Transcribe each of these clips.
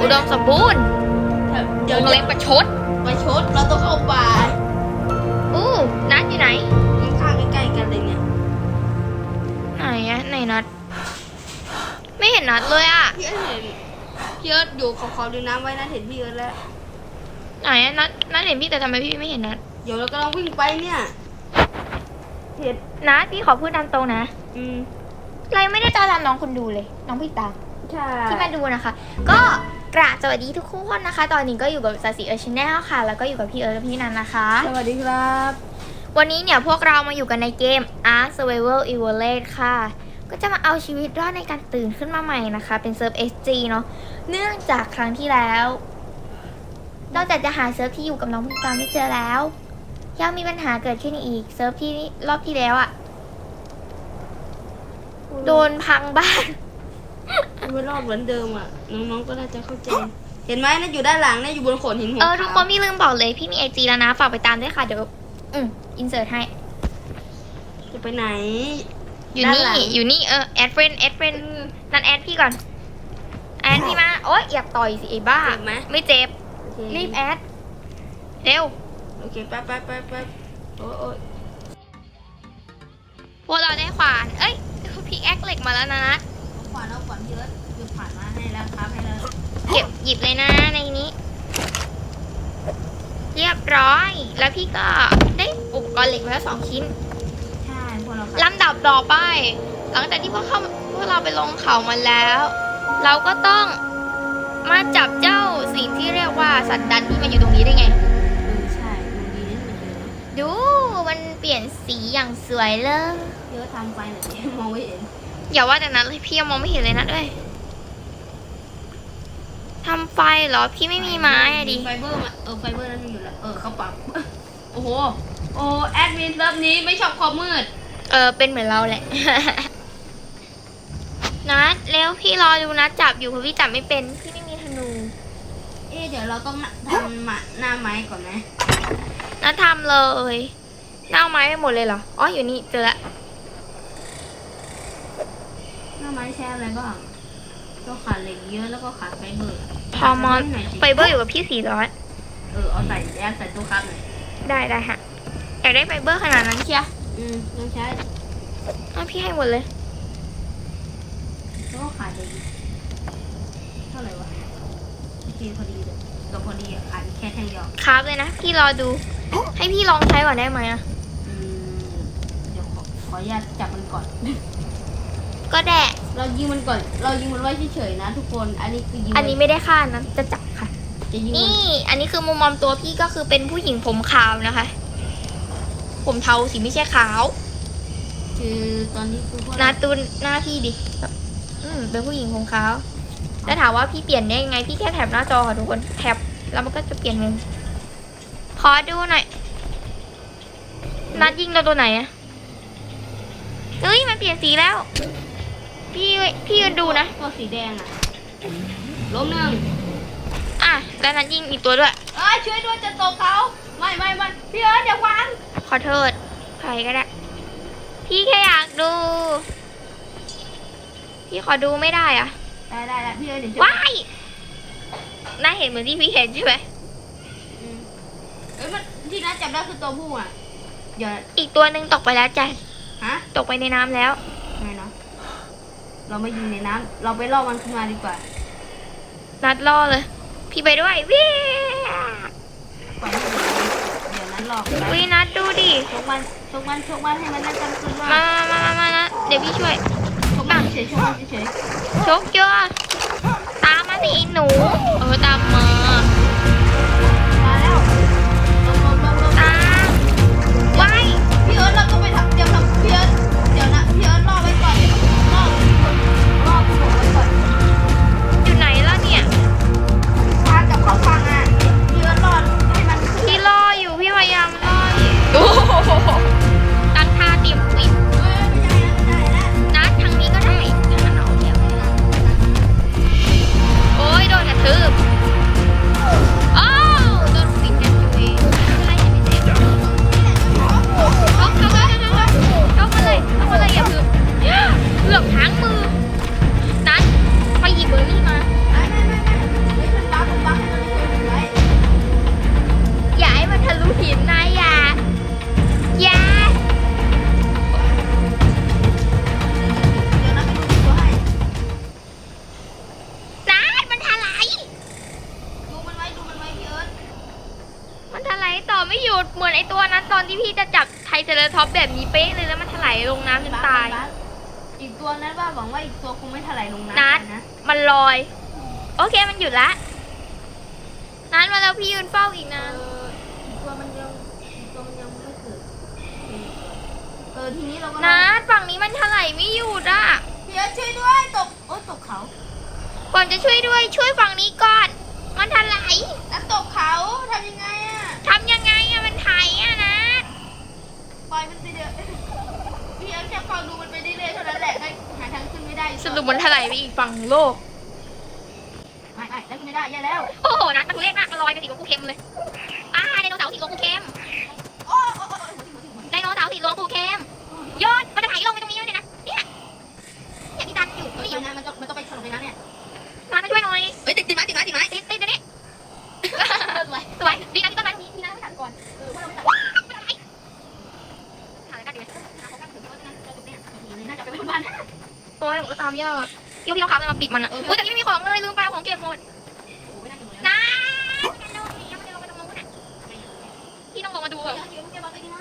อุดมสมบูรณ์เดี๋ยววงเดี๋เล็ยวบประชดไปชดเราต้องเข้าป่าอู้นัดอยู่ไหนข้างๆใกล้ๆกันเลยเนี่ยไหนอะไหนนัดไม่เห็นนัดเลยอะพี่เอิร์ธเห็นพี่เอิร์ธอยู่ขอบๆดูน้ำไว้นะเห็นพี่เอิร์ธแล้วไหนอะนัดนัดเห็นพี่แต่ทำไมพี่ไม่เห็นนัดเดี๋ยวเรากำลังวิ่งไปเนี่ยเห็นนัดพี่ขอพูดตามตรงนะ อืมเรายังไม่ได้ตามน้องคนดูเลย น้องพี่ตามใช่ที่มาดูนะคะ ก็ กราบสวัสดีทุกคนนะคะ ตอนนี้ก็อยู่กับซาสิเออร์ชแนลค่ะ แล้วก็อยู่กับพี่เอิร์ธและพี่นันนะคะ สวัสดีครับ วันนี้เนี่ยพวกเรามาอยู่กันในเกม Ark Survival Evolved ค่ะ ก็จะมาเอาชีวิตรอดในการตื่นขึ้นมาใหม่นะคะ เป็นเซิร์ฟ SG เนาะเนื่องจากครั้งที่แล้วนอกจากจะหาเซิร์ฟที่อยู่กับน้องพี่ตามไม่เจอแล้วยังมีปัญหาเกิดขึ้นอีกเซิร์ฟที่รอบที่แล้วอะโดนพังบ้าน ไม่รอบเหมือนเดิมอะ น้องๆก็น่าจะเข้าใจ เห็นไหมนะอยู่ด้านหลังนะอยู่บนโขดหินหัวเออทุกคนขาวพี่ลืมบอกเลยพี่มีไอจีแล้วนะ ฝากไปตามด้วยค่ะ เดี๋ยว อืมอินเสิร์ตให้ จะไปไหน อยู่ด้านนี่ หลัง อยู่นี่ เออ แอดเฟรนแอดเฟรนนั่นแอดพี่ก่อน แอดพี่มา โอ๊ยอยากต่อยสิไอ้บ้า เจ็บไหม ไม่เจ็บ โอเครีบแอด เร็ว โอเคแป๊บแป๊บแป๊บแป๊บโอ้ยโอ้ยพวกเราได้ขวาน เอ้ย พี่แอคเหล็กมาแล้วนะนัทเอาขวานเอาขวานพี่เอิร์ธหยุดผ่านมา ให้แล้วครับให้แล้วเก็บหยิบเลยนะในนี้ เรียบร้อย แล้วพี่ก็ได้อุปกรณ์เหล็กมาแล้วสองชิ้นใช่พวกเราครับลำดับต่อไป หลังจากที่พวกเขาพวกเราไปลงเขามาแล้ว เราก็ต้องมาจับเจ้าสิ่งที่เรียกว่าสัตว์ดันที่มันอยู่ตรงนี้ได้ไง เออใช่ดูดีนิดนึงเลยเนอะดูมันเปลี่ยนสีอย่างสวยเลย เยอะทำไฟหน่อยดิมองไม่เห็นอย่าว่าแต่นั้นเลยพี่ยังมองไม่เห็นเลยนะด้วยทำไฟเหรอพี่ไม่มีไม้อะดิไฟเบอร์มาเออไฟเบอร์นั้นมีอยู่แล้วเออเขาปรับโอ้โหโอ้แอดมินเซิร์ฟนี้ไม่ชอบความมืด เออเป็นเหมือนเราแหละ นัดเร็วพี่รอดูนัดจับอยู่เพราะพี่จับไม่เป็นพี่ไม่มีธนูเอ๊ะเดี๋ยวเราต้องทำหมาหน้าไม้ก่อนไหมนัดทำเลยน่าเอาไม้ไปหมดเลยเหรออ๋ออยู่นี่เจอละหน้าไม้ใช้อะไรบ้าง ก็ขาดเหล็กเยอะแล้วก็ขาดไฟเบอร์พอมอนหน่อยสิไฟเบอร์อยู่กับพี่สี่ร้อยเออเอาใส่แอดใส่ตู้ครับหน่อยได้ได้ฮะอยากได้ไฟเบอร์ขนาดนั้นเชียอืมต้องใช้เอาพี่ให้หมดเลยแล้วก็ขาดเหล็กอีกเท่าไหร่วะโอเคพอดีเลยเราพอดีอะขาดอีกแค่แท่งเดียวครับเลยนะพี่รอดู ให้พี่ลองใช้ก่อนได้ไหมอะอืมเดี๋ยวขอขออนุญาตจับมันก่อน ก็แดะเรายิงมันก่อน เรายิงมันไว้เฉยๆนะ ทุกคน อันนี้คือยิงอันนี้ไม่ได้ค่านะจะจับค่ะ จะยิงมันนี่ อันนี้คือมุมมอมตัวพี่ก็คือเป็นผู้หญิงผมขาวนะคะ ผมเทาสิไม่ใช่ขาว คือตอนนี้คือพวกหนาตูนหน้าพี่ดิอืมเป็นผู้หญิงผมขาว แล้วถามว่าพี่เปลี่ยนได้ยังไง พี่แค่แท็บหน้าจอค่ะทุกคนแท็บแล้วมันก็จะเปลี่ยนมุมขอดูหน่อย นัดยิงเราตัวไหนอะเฮ้ย มันเปลี่ยนสีแล้ว พี่พี่ดูนะ ตัวสีแดงอะล้มหนึ่งอะแล้วนัดยิงอีกตัวด้วย เอ้ยช่วยด้วยจะตกเขาไม่ไม่ไม่พี่เอิร์ธอย่าวางขอโทษใครก็ได้ พี่แค่อยากดู พี่ขอดูไม่ได้อะได้ได้ได้พี่เอิร์ธเดี๋ยวช่วยว้ายน่าเห็นเหมือนที่พี่เห็นใช่ไหมอืมเอ้ยมันที่นัดจับได้คือตัวผู้อะเดี๋ยวอีกตัวหนึ่งตกไปแล้วจ้ะฮะตกไปในน้ำแล้วไงเนาะ เราไม่ยิงในน้ำเราไปล่อมันขึ้นมาดีกว่านัดล่อเลย พี่ไปด้วยวิ่งปล่อยให้มันเดี๋ยวนั้นหลอกไปวินัดดูดิชกมันชกมันชกมันให้มันได้จำคืนว่ามามามามานะเดี๋ยวพี่ช่วยชกมันเฉยๆชกมันเฉยชกเยอะตามมาสิไอ้หนู เออตามมา ต่อไม่หยุดเหมือนไอตัวนั้นตอนที่พี่จะจับไทเซราท็อปส์แบบนี้เป๊ะเลยแล้วมันถลายลงน้ำจนตายบ้อีกตัวนั้นว่าหวังว่าอีกตัวคงไม่ถลายลงนัดน้ำนะมันลอย โอเคมันหยุดละนั้นมาแล้วพี่ยืนเฝ้าอีกเอนะออีกตัวมันยังอีกตัวมันยังไม่เกิดเออทีนี้เราก็นัดฝั่งนี้มันถลายไม่หยุดอะพี่เอิร์ธช่วยด้วยตกโอ้ยตกเขาก่อนจะช่วยด้วยช่วยฝั่งนี้ก่อน มันถลายแล้วตกเขาทำยังไงอะ ทำยังไงอะมันไถอะนะ ปล่อยมันไปเถอะพี่เอิร์ธแค่ฟังดูมันไปเรื่อยๆเท่านั้นแหละได้หาทางขึ้นไม่ได้สรุปมันถลายไปอีกฝั่งโลก ไม่ไม่ได้ขึ้นไม่ได้แย่แล้ว โอ้โหนัดมันทุเรศมากมันลอยไปสีหลวงปูเข็มเลยากพี่พี่ต้องขับมันมาปิดมันอะอุ้ยแต่พี่ไม่มีของเลยลืมไปเอาของเก็บหมดโอ้ไม่น่าจะเลยนะกันโดนยังไม่ได้ลงไปตรงนู้นอะพี่ต้องลงมาดูเดี๋อะยวเดี๋ยวเดี๋ยวบอกไปดีนะ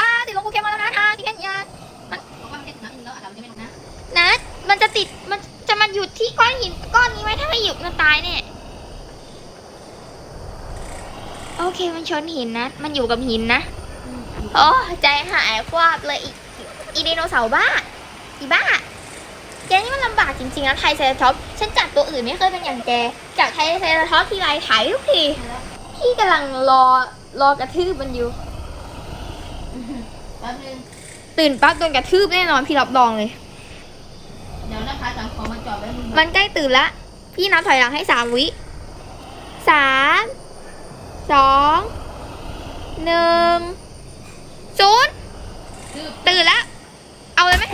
อ่าติดลงปูเข็มมาแล้วนะอ่าที่แค่ยาบอกว่ามันติดน้ำอีกแล้วอาจจะไม่ลงนะนะมันจะติดมันจะมาหยุดที่ก้อนหินก้อนนี้ไว้ถ้าไม่หยุดมันตายแน่โอเคมันชนหินนะ มันอยู่กับหินนะโอ้ใจหายควาบเลยอีกอีไดโนเสาร์บ้าอีบ้า แกนี่มันลำบากจริงๆนะไทรเซราท็อปส์ฉันจับตัวอื่นไม่เคยเป็นอย่างแกจับไทรเซราท็อปส์ทีไรถ่ายทุกที พี่กำลังรอรอกระทืบมันอยู่ แป๊บนึง ตื่นปั๊บโดนกระทืบแน่นอนพี่รับรองเลย เดี๋ยวนะคะสั่งของมาจอดไว้มึงมันใกล้ตื่นละ พี่นับถอยหลังให้สามวิสามสองหนึ่งศูนย์คือตื่นละ เอาเลยไหม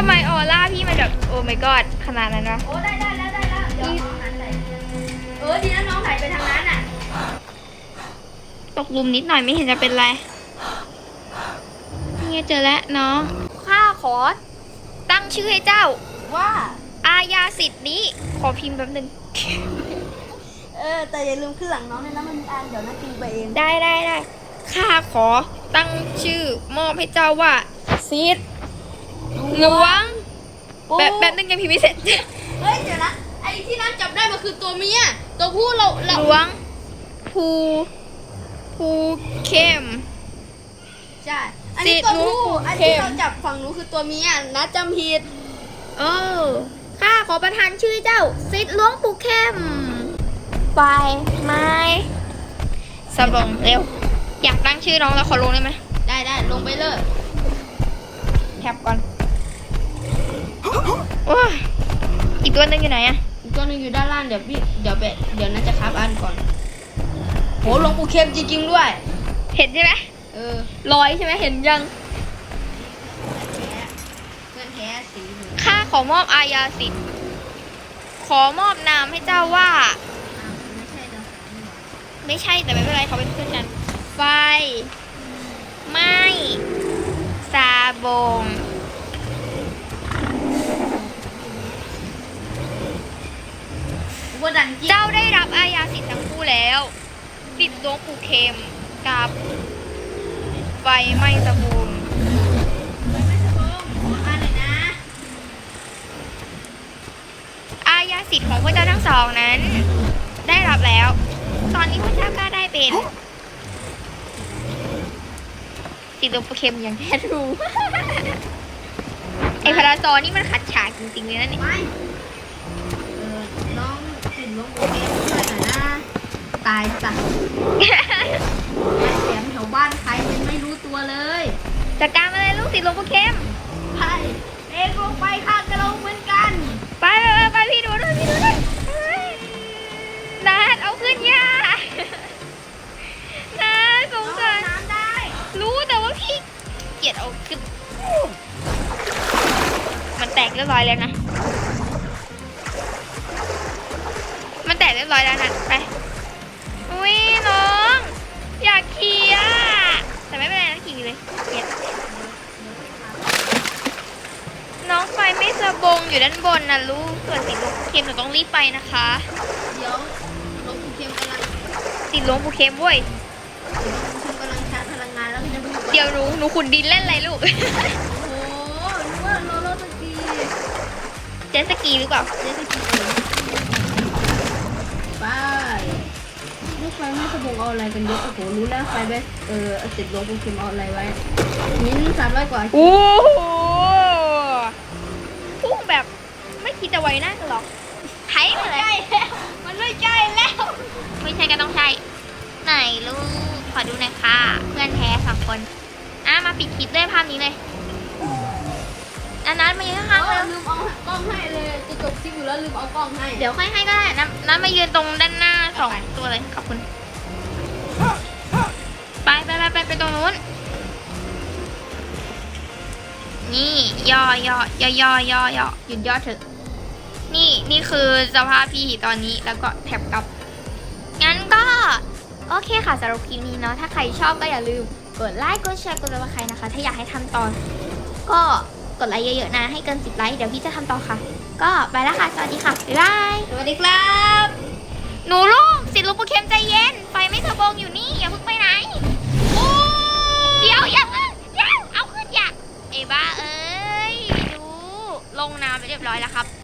ำไมออร่าพี่มันแบบโอ้ my god ขนาดนั้นวะโอ้ได้ได้แล้วได้แล้วเดี๋ยวน้องหันไปเออดีนะน้องถ่ายไปทางนั้นอะ ตกหลุมนิดหน่อยไม่เห็นจะเป็นไรนี่ไงเจอแล้วน้องข้าขอ ตั้งชื่อให้เจ้า ว่า อาญาสิทธิ์นี้ ขอพิมพ์แป๊บนึง เออ แต่อย่าลืมขึ้นหลังน้องด้วยนะมันมีอันเดี๋ยวนัดพิมพ์ไปเองได้ได้ได้ข้าขอตั้งชื่อมอบให้เจ้าว่าซิดห ลวงแบบแบบนึงยังพิมพ์ไม่เสร็จเฮ้ยเดี๋ยวนะไอ้ที่นัดจับได้มันคือตัวเมียตัวผู้เราหเราลวงภูภูเข้มใช่อันนี้ตัวผู้สิอันเข้ที่มเราจับฝั่งนู้นคือตัวเมียนัดจำผิดเออข้าขอประทานชื่อเจ้าซิดหลวงปู่เข้มไปไม้สบงเร็ว อยากตั้งชื่อน้องแล้วขอลงได้ไหมได้ได้ลงไปเลยแคปก่อน โอ้ยอีกตัวหนึงอยู่ไหนอะอีกตัวหนึงอยู่ด้านล่างเดี๋ยวพี่เดี๋ยวไปเดี๋ยวนัดจะคับอันก่อนโหหลวงปู่เข้มจริงๆด้วย เห็นใช่ไหมเออลอยใช่ไหมเห็นยังแท้เพื่อนแท้สีเหลืองข้าขอมอบอาญาสิทธิ์ขอมอบนามให้เจ้าว่า อ้าวไม่ใช่เหรอไม่ใช่แต่ไม่เป็นไรเขาเป็นเพื่อนกัน ไฟ ไหม้ซาบง ว่าดันจริงเจ้าได้รับอาญาสิทธิ์ทั้งคู่แล้วสิทธิ์ลวงปูเข็มกับไฟไหม้สะบูงไม่ใช่ผมขออ่านหน่อยนะ อาญาสิทธิ์ของพระเจ้าทั้งสองนั้น ได้รับแล้ว ตอนนี้พระเจ้าก็ได้เป็นสิทธิ์ลวงปูเข็มอย่างแท้ทรู ไอพระราซอนี่มันขัดฉากจริงๆเลยนะเนี่ย น้งโบเมช่วยหน่อตายจ้ะไปเสีแถวบ้านใครยังไม่รู้ตัวเลยจัดการอะไรลูกศิษย์หลวงพ่อเข้มไปเองลงไปข้าจะลงเหมือนกัน ไปไปไปพี่ดูด้วยพี่ดูด้วยเฮ้ยนัดเอาขึ้นยานัดสงสารรู้แต่ว่าพี่เกลียดเอาขึ้นมันแตกเรียบร้อยแล้วนะ ไปอุ้ยน้อง อยากขี่อะแต่ไม่เป็นไรนะขี่เลยเกลียดน้องไฟไม่สะบงอยู่ด้านบนนะลูกส่วนติดลงเค็มหนูต้องรีบไปนะคะ เดี๋ยวลงเค็มกำลังติดลงภูเค็มเว้ยเค็มกำลังชาร์จพลังงานแล้วพี่จะไปดูเดี๋ยวหนูหนูขุดดินเล่นอะไรลูก โอ้โหนึกว่าโรลโลสกีเจตสกีหรือเปล่า เจสกีไป กไฟไม่สะบงเอาอะไรกันเยอะโอ้โหรู้แล้วไฟไปเออติดลงเค็มเอาอะไรไว้นิ้นสามร้อยกว่าโอ้โหพุ่งแบบไม่คิดจะไว้หน้ากันหรอกไถไปเลยมันไม่ใช่แล้ว ไม่ใช่ก็ต้องใช่ไหนลูกขอดูหน่อยค่ะ เพื่อนแท้สองคนอะมาปิดคลิปด้วยภาพนี้เลย อันนั้นมายืนเอข้างๆอเลยลืมเอากล้องให้เลยจะจบคลิปอยู่แล้วลืมเอากล้องให้เดี๋ยวค่อยให้ก็ได้นะนั้นมายืนตรงด้านหน้าสองตัวเลยขอบคุณ ไปไปไปไปไปตรงนู้น นี่ย่อย่อย่อย่อย่อย่อหยุดย่อเถอะ นี่นี่คือสภาพพี่ตอนนี้แล้วก็แท็บกลับ งั้นก็ โอเคค่ะสำหรับคลิปนี้เนาะถ้าใครชอบก็อย่าลืม กดไลค์กดแชร์กดติดตามใครนะคะ ถ้าอยากให้ทำต่อก็ กดไลค์เยอะๆนะ ให้เกิน10ไลค์เดี๋ยวพี่จะทำต่อค่ะ ก็ไปแล้วค่ะ สวัสดีค่ะ บ๊ายบาย สวัสดีครับ หนูลูกสิลูกปูเข็มใจเย็น ไฟไม่สะบงอยู่นี่อย่าเพิ่งไปไหนโอ้เดี๋ยวอย่าเพิ่งเดี๋ยวเอาขึ้นอย่าเอบ้าเอ้ยดูลงน้ำไปเรียบร้อยแล้วครับ